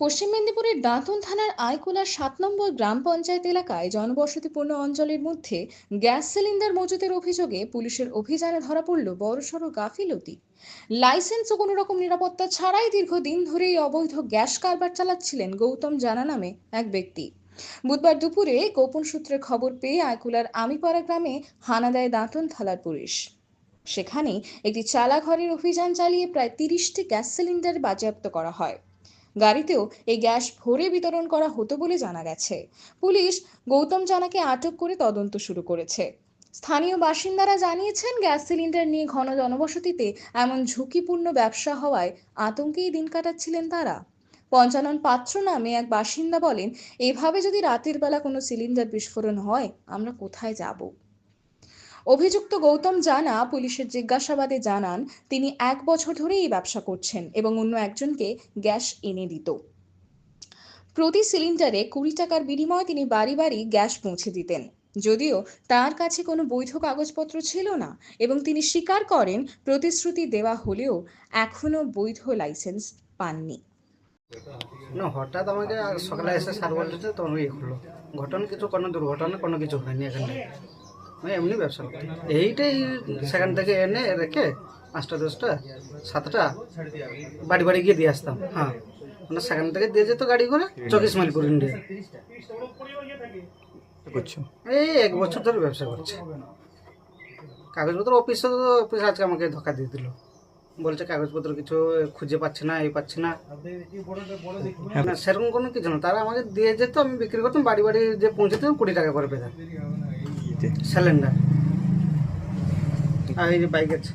পশ্চিম মেদিনীপুরের দাঁতন থানার আইকোলার সাত নম্বর গ্রাম পঞ্চায়েত এলাকায় জনবসতিপূর্ণ অঞ্চলের মধ্যে গ্যাস সিলিন্ডার মজুতের অভিযোগে পুলিশের অভিযানে ধরা পড়ল বড়সড় গাফিলতি। লাইসেন্স ও কোনো রকম নিরাপত্তা ছাড়াই দীর্ঘদিন ধরে এই অবৈধ গ্যাস কারবার চালাচ্ছিলেন গৌতম জানা নামে এক ব্যক্তি। বুধবার দুপুরে গোপন সূত্রে খবর পেয়ে আইকুলার আমিপাড়া গ্রামে হানা দেয় দাঁতন থানার পুলিশ। সেখানে একটি চালাঘরের অভিযান চালিয়ে প্রায় তিরিশটি গ্যাস সিলিন্ডার বাজেয়াপ্ত করা হয়। গাড়িতেও এই গ্যাস ভরে বিতরণ করা হতো বলে জানা গেছে। পুলিশ গৌতম জানাকে আটক করে তদন্ত শুরু করেছে। স্থানীয় বাসিন্দারা জানিয়েছেন, গ্যাস সিলিন্ডার নিয়ে ঘন জনবসতিতে এমন ঝুঁকিপূর্ণ ব্যবসা হওয়ায় আতঙ্কেই দিন কাটাচ্ছিলেন তারা। পঞ্চানন পাত্র নামে এক বাসিন্দা বলেন, এভাবে যদি রাতের বেলা কোনো সিলিন্ডার বিস্ফোরণ হয়, আমরা কোথায় যাব? অভিযুক্ত গৌতম জানা পুলিশের জিজ্ঞাসাবাদে জানান, তিনি এক বছর ধরে এই ব্যবসা করছেন এবং অন্য একজনকে গ্যাস এনে দিত। প্রতি সিলিন্ডারে কুড়ি টাকার বিনিময়ে তিনি বাড়ি বাড়ি গ্যাস পৌঁছে দিতেন। যদিও তার কাছে কোনো বৈধ কাগজপত্র ছিল না এবং তিনি স্বীকার করেন প্রতিশ্রুতি দেওয়া হলেও এখনও বৈধ লাইসেন্স পাননি। না, হঠাৎ আমাকে সকালে এসে স্যার বলছে তো ইয়ে করল ঘটনা কিছু কোনো দুর্ঘটনা কোনো কিছু হয়নি এখানে। আমি এমনি ব্যবসা এইটাই সেখান থেকে এনে রেখে পাঁচটা দশটা সাতটা বাড়ি বাড়ি গিয়ে দিয়ে আসতাম। হ্যাঁ। মানে সেখান থেকে দিয়ে যেত গাড়ি করে চব্বিশ মাইলপুর ইন্ডিয়া। করছ এই এক বছর ধরে ব্যবসা করছে। কাগজপত্র অফিসে তো অফিস আজকে আমাকে ধোকা দিয়ে দিল। বলছে কাগজপত্র কিছু খুঁজে পাচ্ছে না এই পাচ্ছে না। না সেরকম কোনো কিছু না। তারা আমাকে দিয়ে যেত আমি বিক্রি করতাম বাড়ি বাড়ি যে পৌঁছে দিতাম কুড়ি টাকা করে পেতাম। সিলিন্ডার আর এই যে বাইক আছে।